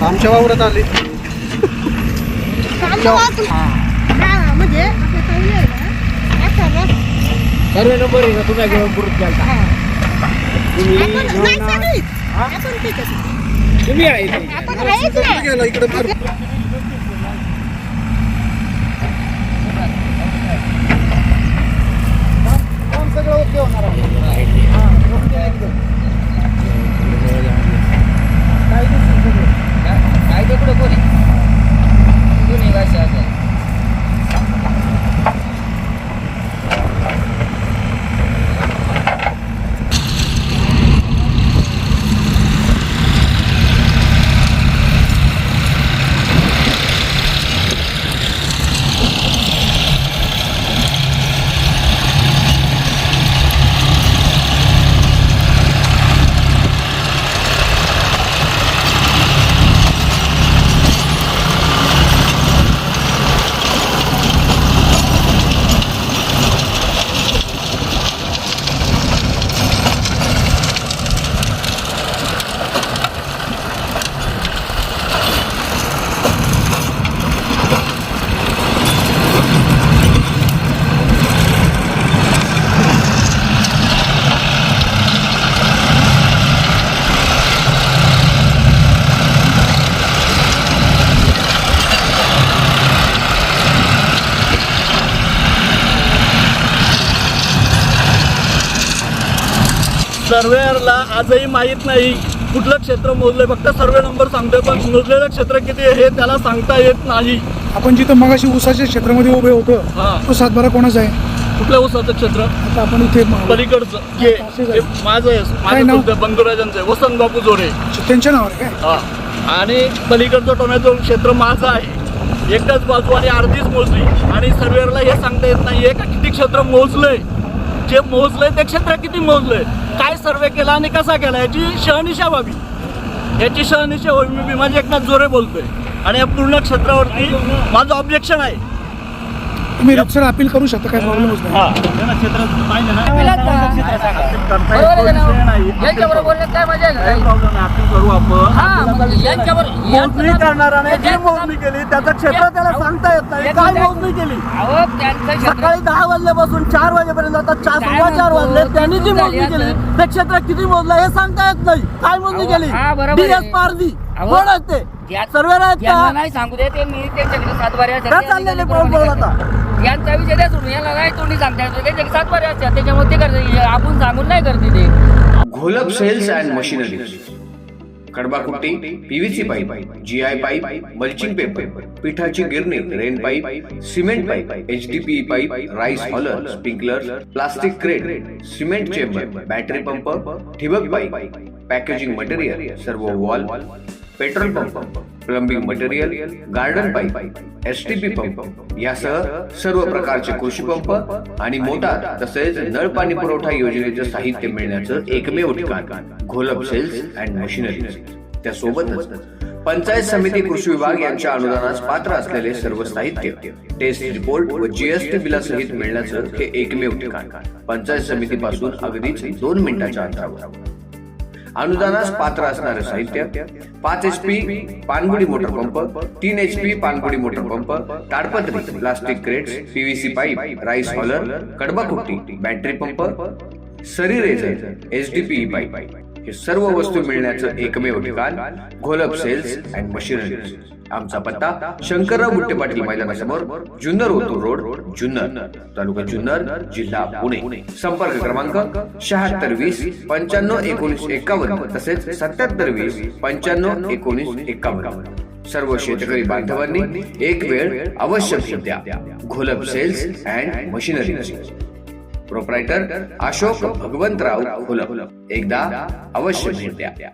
आमच्या वावरत आले. म्हणजे सर्व नंबर आहे ना तुम्ही ग्रुप केला तुम्ही तुम्ही आहे इथे. आपण आहेच ना. गेला इकडे फार काय ते कुठं कोणी कोणी काय असं सर्वेअरला आजही माहीत नाही कुठलं क्षेत्र मोजलंय. फक्त सर्वे नंबर सांगतोय पण मोजलेलं क्षेत्र किती आहे हे त्याला सांगता येत नाही. आपण जिथं मगाशी ऊसाच्या क्षेत्रामध्ये उभे होतो हा. तो सातबारा कोणाचा आहे? कुठल्या ऊसाचं क्षेत्र? आता आपण इथे पलीकडचं. हे हे माझं आहे काय माझं नाव? बंधुराजांचं आहे. वसंत बापू जोरे. त्यांच्या नावावर आहे काय? हा. आणि पलीकडचं टोमॅटो क्षेत्र माझं आहे. एकच बाजू आणि अर्धीच मोजली. आणि सर्वेअरला हे सांगता येत नाहीये का किती क्षेत्र मोजलंय? जे मोजलंय ते क्षेत्र किती मोजलंय? काय सर्वे केला आणि कसा केला? याची शहनिशा व्हावी. याची शहनिशा व्हावी मी माझे एकनाथ जोरे बोलतोय. आणि या पूर्ण क्षेत्रावरती माझं ऑब्जेक्शन आहे. तुम्ही रितसर अपील करू शकता काय प्रॉब्लेमच नाही. यांच्याबरोबर बोलण्यात काय मजा आहे? का? हा, मग यांच्यावर- मोजणी करणाऱ्याने जी मोजणी केली त्याचं क्षेत्र त्याला सांगता येत नाही. काय मोजणी केली? अहो, त्यांचं क्षेत्र- सकाळी दहा वाजल्यापासून चार वाजेपर्यंत आता चार सव्वा चार? वाजले. त्यांनी जी मोजणी. केली ते क्षेत्र किती मोजलं हे सांगता येत नाही. काय मोजणी केली? हा, बरोबर डी आहे. एस पारदी अहो, कोण आहेत ते ज्या- सर्वेर आहेत यांना का नाही सांगू दे ते मी त्यांच्याकडे सातबारे असतात. का ते चाललेले अधिकारी पाऊल पाऊल प्रमाणे आता? करतात. यांचा विषय द्या सोडून याला काय तोंडी सांगता येतो त्यांच्याकडे सातबारे असतात त्याच्यामुळे ते करते आपण सांगून नाही करते ते Gholap sales and machinery कडबाकुट्टी PVC pipe GI pipe mulching paper पिठाची गिरणी rain pipe cement pipe HDP pipe rice huller sprinkler plastic crate cement chamber battery pump ठिबक पाईप पॅकेजिंग मटेरियल सर्व valve petrol pump plumbing material garden pipe STP pump यासह सर्व प्रकारचे कृषी pump आणि motor तसेच नळ पाणी पुरवठा योजनेचं साहित्य मिळण्याचं एकमेव ठिकाण घोलप सेल्स अँड मशिनरी त्यासोबतच पंचायत समिती कृषी विभाग यांच्या अनुदानास पात्र असलेले सर्व साहित्य टेस्ट रिपोर्ट व जीएसटी बिलासहित मिळण्याचं हे एकमेव ठिकाण. पंचायत समितीपासून अगदीच दोन मिनिटाच्या अंतरावर. अनुदानास पात्र असणारे साहित्य. पाच एच पी पानबुडी मोटर पंप तीन एच पी पानबुडी motor pump ताडपत्री plastic crates PVC pipe rice huller कडबाकुट्टी battery pump सरी रेझर एचडीपी पाईप. हे सर्व वस्तू मिळण्याचं एकमेव ठिकाण घोलप सेल्स अँड मशिनरी आमचा पत्ता शंकरराव गुट्टे पाटील मैदानासमोर जुन्नर होतो रोड जुन्नर तालुका जुन्नर जिल्हा पुणे. संपर्क क्रमांक शहात्तर वीस पंच्याण्णव एकोणीस एकावन्न तसेच सत्याहत्तर वीस पंच्याण्णव एकोणीस एकावन्न. सर्व शेतकरी बांधवांनी एक वेळ अवश्य द्या. Gholap sales and machinery proprietor Ashok Bhagwantrao एकदा अवश्य भेट द्या.